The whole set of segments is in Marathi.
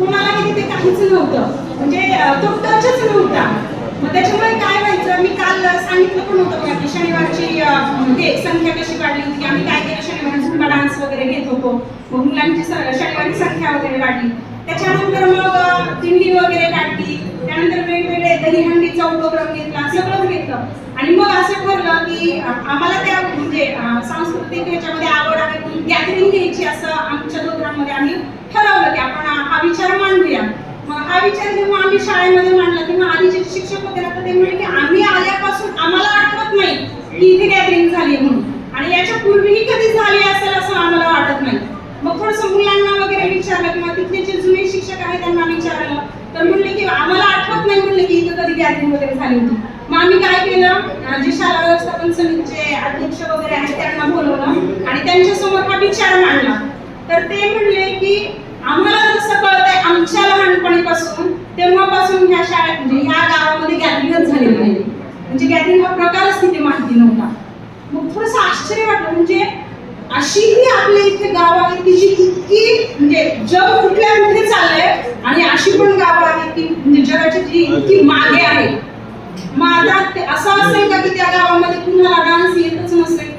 कोणालाही तिथे काहीच नव्हतं. म्हणजे तो टचच नव्हता. मग त्याच्यामुळे काय व्हायचं? मी काल सांगितलं पण होतं की शनिवारची हे म्हणजे संख्या कशी वाढली होती. की आम्ही काय केलं? शनिवारी झुंबा डान्स वगैरे घेत होतो. मग मुलांची शनिवारी संख्या वगैरे वाढली. त्याच्यानंतर मग दिंडी वगैरे काढली. त्यानंतर वेगवेगळे दहीहंडीचा उपक्रम घेतला. सगळंच घेतलं. आणि मग असं ठरलं की आम्हाला त्या म्हणजे सांस्कृतिक ह्याच्यामध्ये आवड आहे गॅदरिंग घ्यायची असं आमच्या दोघांमध्ये आम्ही ठरवलं की आपण हा विचार मांडूया. मग हा विचार जेव्हा आम्ही शाळेमध्ये मांडला तेव्हा आधीचे शिक्षक होते ना ते म्हणे की आम्ही आल्यापासून आम्हाला आठवत नाही की इथे गॅदरिंग झाली म्हणून. आणि याच्या पूर्वीही कधी झाली असेल असं आम्हाला वाटत नाही. मग थोडस मुलांना वगैरे विचारलं किंवा तिथले जे जुने शिक्षक आहेत त्यांना विचारलं. तर म्हणले की आम्हाला आठवत नाही म्हणले की इथं कधी गॅदरिंग वगैरे झाली होती. मग आम्ही काय केलं? जे शाळा व्यवस्थापन समितीचे अध्यक्ष वगैरे आहेत त्यांना बोलवलं आणि त्यांच्यासमोर हा विचार मांडला. तर ते म्हणले की आम्हाला तेव्हापासून ह्या शाळेत म्हणजे ह्या गावामध्ये गॅदरिंगच झालेलं नाही. म्हणजे गॅदरिंग हा प्रकारच तिथे माहिती नव्हता. मग थोडस आश्चर्य वाटलं. म्हणजे अशीही आपल्या इथे गाव आहेत की जी इतकी म्हणजे जग कुठल्या कुठे चाललंय आणि अशी पण गावं आहेत की म्हणजे जगाची जी इतकी मागे आहे. मग आता ते असं असेल का की त्या गावामध्ये कुणाला डान्स येतच नसेल?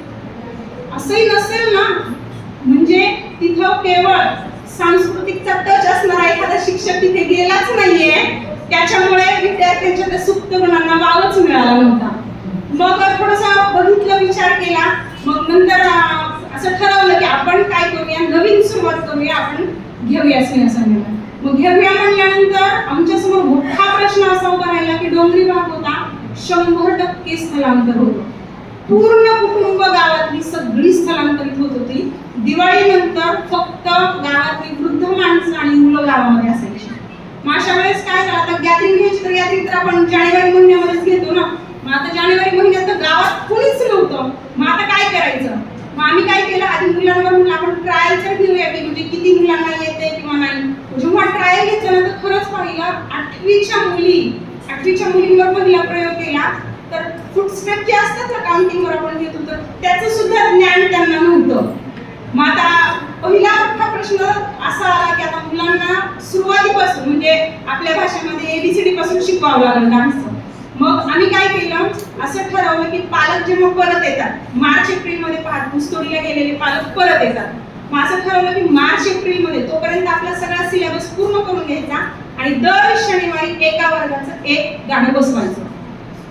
असंही नसेल ना? म्हणजे तिथं केवळ सांस्कृतिकचा टच असणारा एखादा शिक्षक तिथे गेलाच नाहीये. त्याच्यामुळे विद्यार्थ्यांच्या त्या सुप्त गुणांना वावच मिळाला नव्हता. मग थोडासा बघितलं विचार केला. मग नंतर असं ठरवलं की आपण काय करूया? नवीन सुरुवात करूया. आपण घेऊया स्नेहसंमेलन मग घेऊया म्हणल्यानंतर आमच्यासमोर मोठा प्रश्न असा उभा राहिला की डोंगरी भाग होता. शंभर टक्के स्थलांतर होतं. पूर्ण कुटुंब गावातली सगळी स्थलांतरित होत होती. दिवाळीनंतर फक्त गावातली वृद्ध माणसं आणि मुलं गावामध्ये असायची. मग अशा वेळेस काय झालं? आता गॅदरिंग घ्यायची तर गॅदरिंग तर आपण जानेवारी महिन्यामध्येच घेतो ना. मग आता जानेवारी महिन्यात तर गावात कुणीच नव्हतं. मग आता काय करायचं? मग आम्ही काय केलं? आधी मुलांवर म्हणून आपण ट्रायल तर घेऊया की म्हणजे किती मुलांना येते किंवा नाही. जेव्हा ट्रायल घेतलं ना तर खरंच पाहिलं आठवीच्या मुली आठवीच्या मुलींवर पहिला प्रयोग तर फुटस्टेप जे असतात ना काउंटिंगवर आपण घेतो तर त्याचं सुद्धा ज्ञान त्यांना नव्हतं. मग आता पहिला मोठा प्रश्न असा आला की आता मुलांना सुरुवातीपासून म्हणजे आपल्या भाषेमध्ये एबीसीडी पासून शिकवावं लागलं डान्स मग आम्ही काय केलं? असं ठरवलं की पालक जेव्हा परत येतात मार्च एप्रिलमध्ये पहा गेलेले पालक परत येतात. मग असं ठरवलं की मार्च एप्रिलमध्ये तोपर्यंत आपला सगळा सिलेबस पूर्ण करून घ्यायचा आणि दर शनिवारी एका वर्गाचं एक गाणं बसवायचं.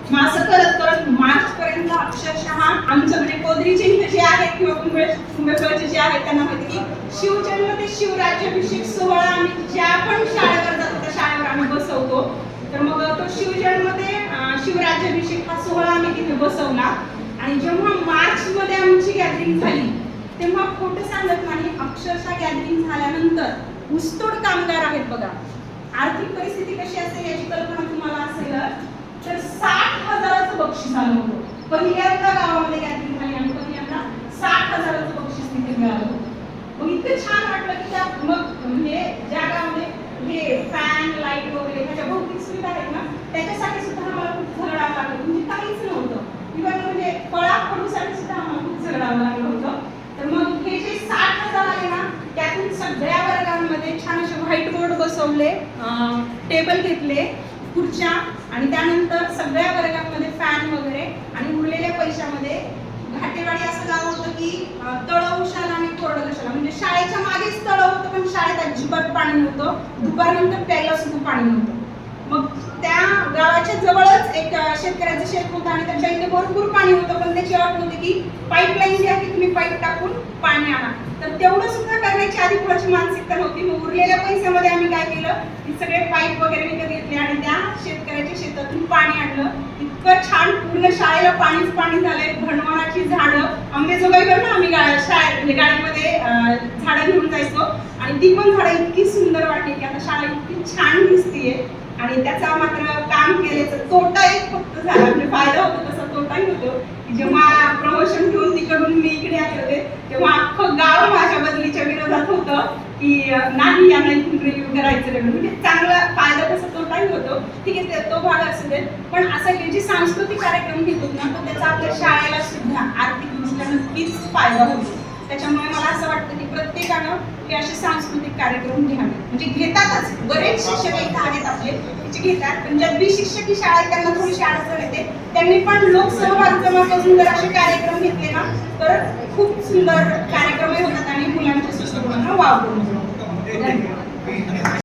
मग असं करत करत मार्च पर्यंत अक्षरशः आमचं म्हणजे कोदरीचे इथे जे आहेत किंवा कुंभे कुंभेश्वरचे जे आहेत त्यांना माहिती की शिवजन्म ते शिवराज्याभिषेक सोहळा आम्ही ज्या पण शाळेवर जातो त्या शाळेवर आम्ही बसवतो. तर मग तो शिवजन्म ते शिवराज्याभिषेक हा सोहळा आम्ही तिथे बसवला. आणि जेव्हा मार्च मध्ये आमची गॅदरिंग झाली तेव्हा खोटं सांगत नाही अक्षरशः गॅदरिंग झाल्यानंतर ऊसतोड कामगार आहेत बघा. आर्थिक परिस्थिती कशी असेल याची कल्पना तुम्हाला असेल तर साठ हजाराचं बक्षीस आलं होतं. पहिल्यांदा गावामध्ये गॅदरिंग झाली आणि पहिल्यांदा साठ हजाराचं बक्षीस तिथे मिळालं होतं. मग इतकं छान वाटलं की त्या मग म्हणजे ज्या गावामध्ये हे फॅन लाइट वगैरे त्याच्या भौतिक सुविधा आहेत ना त्याच्यासाठी सुद्धा आम्हाला खूप झगडावं लागलं म्हणजे काहीच नव्हतं. इव्हन म्हणजे फळा फळूसाठी सुद्धा आम्हाला खूप झगडावं लागलं होतं तर मग हे जे साठ हजार आले ना त्यातून सगळ्या वर्गांमध्ये छान असे व्हाईट बोर्ड बसवले टेबल घेतले. खुर्च्या आणि त्यानंतर सगळ्या वर्गांमध्ये फॅन वगैरे आणि उरलेल्या पैशामध्ये घाटेवाडी असं गाव होतं की अं, तळं आणि कोरडं कशाला. म्हणजे शाळेच्या मागेच तळ होतं पण शाळेत अजिबात पाणी नव्हतं. दुपारनंतर प्यायला सुद्धा पाणी नव्हतं. मग त्या गावाच्या जवळच एक शेतकऱ्याचं शेत होतं आणि त्याच्या इथे भरपूर पाणी होतं पण त्याची अट होती की पाईपलाईन जी आहे तुम्ही पाईप टाकून पाणी आणा. तर तेवढं सुद्धा करण्याची आधी कुणाची मानसिकता नव्हती. मग उरलेल्या पैशामध्ये आम्ही काय केलं? की सगळे पाईप वगैरे विकत घेतले आणि त्या शेतकऱ्याच्या शेतातून पाणी आणलं. इतकं छान पूर्ण शाळेला पाणीच पाणी झालंय. भणवणाची झाडं. आंबेजोगाईवर ना आम्ही गा- शाळेत गाडीमध्ये झाडं घेऊन जायचो. आणि ती पण झाडं इतकी सुंदर वाटली की आता शाळा इतकी छान दिसतीये. आणि त्याचा मात्र काम केल्याचा तोटा एक फक्त झाला. म्हणजे फायदा होतो तसा तोटाही होतो. की जेव्हा प्रमोशन घेऊन तिकडून मी इकडे आले होते तेव्हा अख्खं गाव माझ्या बदलीच्या विरोधात होतं की नाही यांना इथून रिव्ह्यू करायचं नाही. म्हणजे चांगला फायदा तसा तोटाही होतो. ठीक आहे ते- तो भाग असू दे. पण असं जे सांस्कृतिक कार्यक्रम घेतो ना तर त्याचा आपल्या शाळेला सुद्धा आर्थिक दृष्ट्या नक्कीच फायदा होतो. त्याच्यामुळे मला असं वाटतं की प्रत्येकानं हे असे सांस्कृतिक कार्यक्रम घ्यावे. म्हणजे घेतातच. बरेच शिक्षक इथं आहेत आपले जे घेतात. पण ज्या शिक्षक ही शाळा त्यांना थोडीशी अडचण येते. त्यांनी पण लोकसहभाग करून जर असे कार्यक्रम घेतले ना तर खूप सुंदर कार्यक्रमही होतात आणि मुलांच्या शिक्षणाला वाव धन्यवाद.